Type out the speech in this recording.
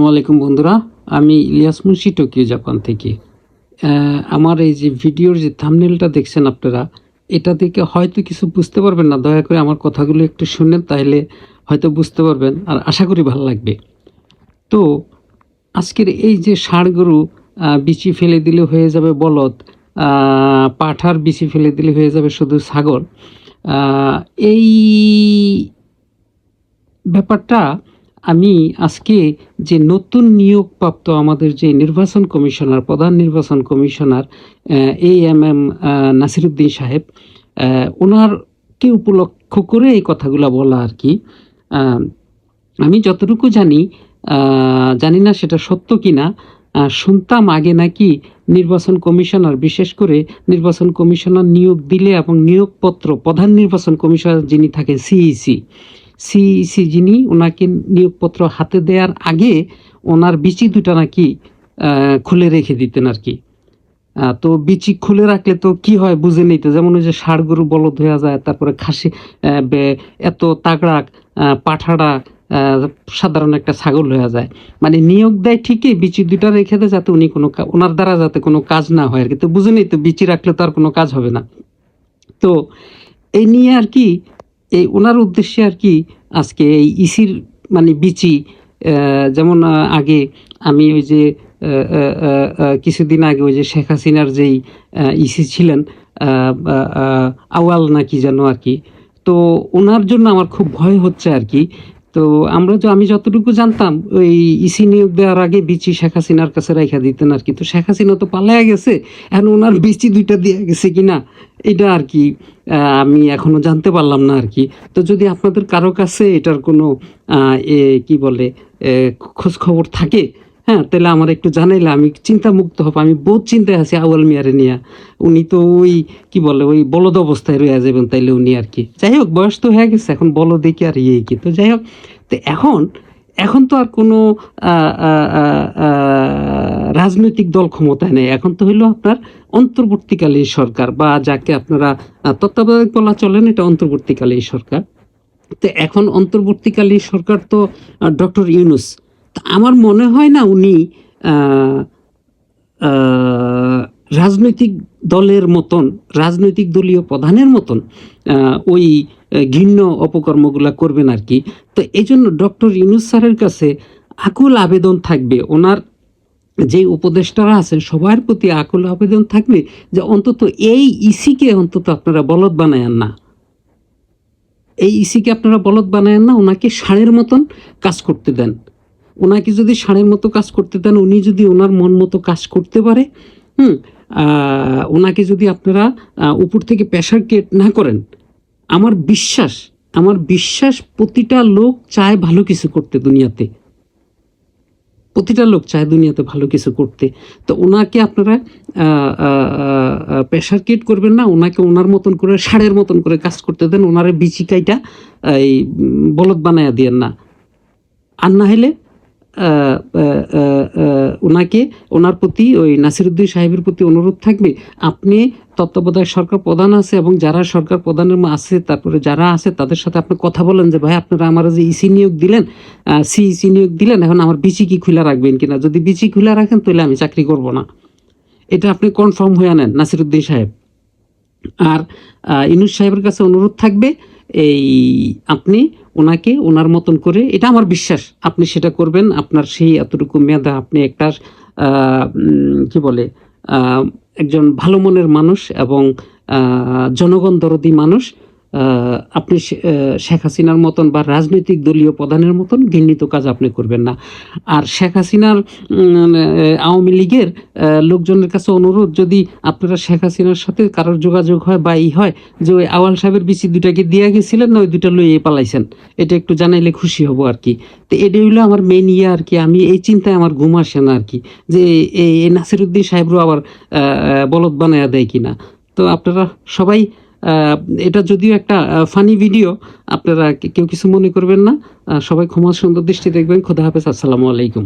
আসসালামু আলাইকুম বন্ধুরা আমি ইলিয়াস মুন্সি টোকিও জাপান থেকে। আমার এই যে ভিডিওর যে থামনেলটা দেখছেন আপনারা এটা থেকে হয়তো কিছু বুঝতে পারবেন না। দয়া করে আমার কথাগুলো একটু শুনেন তাহলে হয়তো বুঝতে পারবেন আর আশা করি ভালো লাগবে। তো আজকের এই যে ষাঁড় গরু আহ, বিচি ফেলে দিলে হয়ে যাবে বলদ পাঠার বিচি ফেলে দিলে হয়ে যাবে শুধু ছাগল এই ব্যাপারটা আমি আজকে যে নতুন নিয়োগপ্রাপ্ত আমাদের যে নির্বাচন কমিশনার প্রধান নির্বাচন commissioner A M M Nasiruddin সাহেব ওনারকে উপলক্ষ করে এই কথাগুলো বলা আর কি। আমি যতটুকু জানি জানি না সেটা সত্য কিনা আহ, শুনতাম আগে নাকি নির্বাচন কমিশনার বিশেষ করে নির্বাচন কমিশনার নিয়োগ দিলে এবং নিয়োগপত্র প্রধান নির্বাচন কমিশনার যিনি থাকেন সিইসি সিইসি যিনি ওনাকে নিয়োগপত্র হাতে দেওয়ার আগে ওনার বিচি দুটা নাকি খুলে রেখে দিতেন আর কি। তো বিচি খুলে রাখলে তো কি হয় বুঝে নিত যেমন ওই যে ষাড় গরু বলদ হয়ে যায়, তারপরে খাসি এত তাগড়া পাঠাড়া সাধারণ একটা ছাগল হয়ে যায়। মানে নিয়োগ দেয় ঠিকই, বিচি দুটা রেখে দেয় যাতে উনি কোনো ওনার দ্বারা যাতে কোনো কাজ না হয় আর কি। তো বুঝে নিত বিচি রাখলে তো আর কোনো কাজ হবে না। তো এই নিয়ে আর কি এই ওনার উদ্দেশ্যে আর কি আজকে এই ইসির মানে বিচি যেমন আগে আমি ওই যে কিছুদিন আগে ওই যে শেখ হাসিনার যেই ইসি ছিলেন আওয়াল নাকি যেন আর কি, তো ওনার জন্য আমার খুব ভয় হচ্ছে আর কি তো আমরা তো আমি যতটুকু জানতাম, ওই ইসি নিয়োগ দেওয়ার আগে বিচি শেখ হাসিনার কাছে রাইখা দিতেন আর কি। তো শেখ হাসিনা তো পালায়া গেছে, এখন ওনার বিচি দুইটা দিয়ে গেছে কি না এটা আর কি আমি এখনও জানতে পারলাম না আর কি। তো যদি আপনাদের কারও কাছে এটার কোনো কি বলে খোঁজ খবর থাকে হ্যাঁ তাহলে আমার একটু জানাইলে, আমি চিন্তা মুক্ত হব, আমি বহুত চিন্তায় আছি আউয়াল মিয়ারে নিয়ে। উনি তো ওই, কি বলে, ওই বলদ অবস্থায় রয়ে যাবেন তাইলে উনি আর কি। যাই হোক, বয়স তো হয়ে গেছে, এখন বলো দেখি আর ইয়ে কি? তো যাই হোক, তো এখন এখন তো আর কোনো রাজনৈতিক দল ক্ষমতায় নেই। এখন তো হইল আপনার অন্তর্বর্তীকালীন সরকার, বা যাকে আপনারা তত্ত্বাবধায়ক বলা চলেন এটা অন্তর্বর্তীকালীন সরকার। তো এখন অন্তর্বর্তীকালীন সরকার তো ডক্টর ইউনুস আমার মনে হয় না উনি রাজনৈতিক দলের মতন, রাজনৈতিক দলীয় প্রধানের মতন ওই ঘৃণ্য অপকর্মগুলা করবেন আর কি। তো এই জন্য ডক্টর ইউনুস স্যারের কাছে আকুল আবেদন থাকবে। ওনার যে উপদেষ্টারা আছেন, সবার প্রতি আকুল আবেদন থাকবে যে অন্তত এই ইসিকে অন্তত আপনারা বলদ বানায়েন না। এই ইসিকে আপনারা বলদ বানায়েন না, ওনাকে ষাঁড়ের মতন কাজ করতে দেন। ওনাকে যদি ষাঁড়ের মতো কাজ করতে দেন, উনি যদি ওনার মন মতো কাজ করতে পারে, হুম ওনাকে যদি আপনারা উপর থেকে প্রেশার কেট না করেন, আমার বিশ্বাস আমার বিশ্বাস প্রতিটা লোক চায় ভালো কিছু করতে দুনিয়াতে। প্রতিটা লোক চায় দুনিয়াতে ভালো কিছু করতে। তো ওনাকে আপনারা প্রেশার কিট করবেন না, ওনাকে ওনার মতন করে ষাঁড়ের মতন করে কাজ করতে দেন, ওনারে বিচিকাইটা, এই বলদ বানায়া দিয়েন না। আর না হলে ওনাকে ওনার প্রতি ওই নাসিরুদ্দিন সাহেবের প্রতি অনুরোধ থাকবে, আপনি তত্ত্বাবধায়ক সরকার প্রধান আছে এবং যারা সরকার প্রধানের আছে, তারপরে যারা আছে, তাদের সাথে আপনি কথা বলেন যে, ভাই, আপনারা আমার যে ইসি নিয়োগ দিলেন সিইসি নিয়োগ দিলেন, এখন আমার বিচি কি খুলে রাখবেন কিনা? যদি বিচি খুলে রাখেন, তাহলে আমি চাকরি করব না। এটা আপনি কনফার্ম হয়ে নেন নাসিরুদ্দিন সাহেব। আর ইনুস সাহেবের কাছে অনুরোধ থাকবে, এই আপনি ওনাকে ওনার মতন করে, এটা আমার বিশ্বাস, আপনি সেটা করবেন, আপনার সেই এতটুকু মেধা, আপনি একটা কি বলে একজন ভালো মনের মানুষ এবং জনগণ দরদি মানুষ আপনি শেখ হাসিনার মতন বা রাজনৈতিক দলীয় প্রধানের মতন ঘৃণিত কাজ আপনি করবেন না। আর শেখ হাসিনার আওয়ামী লীগের লোকজনের কাছে অনুরোধ, যদি আপনারা শেখ হাসিনার সাথে কারোর যোগাযোগ হয় বা ই হয়, যে ওই আওয়াল সাহেবের বিচি দুটাকে দিয়ে গেছিলেন না, ওই দুটা লইয়ে পালাইছেন। এটা একটু জানাইলে খুশি হব আর কি। তো এটাই হলো আমার মেন ইয়ে আর কি। আমি এই চিন্তায় আমার ঘুম আসে না আর কি, যে এই নাসিরুদ্দিন সাহেবরও আবার বলদ বানায়া দেয় কিনা। তো আপনারা সবাই এটা যদিও একটা ফানি ভিডিও আপনারা কেউ কিছু মনে করবেন না। সবাই ক্ষমা সুন্দর দৃষ্টি দেখবেন। খোদা হাফেজ, আসসালামু আলাইকুম।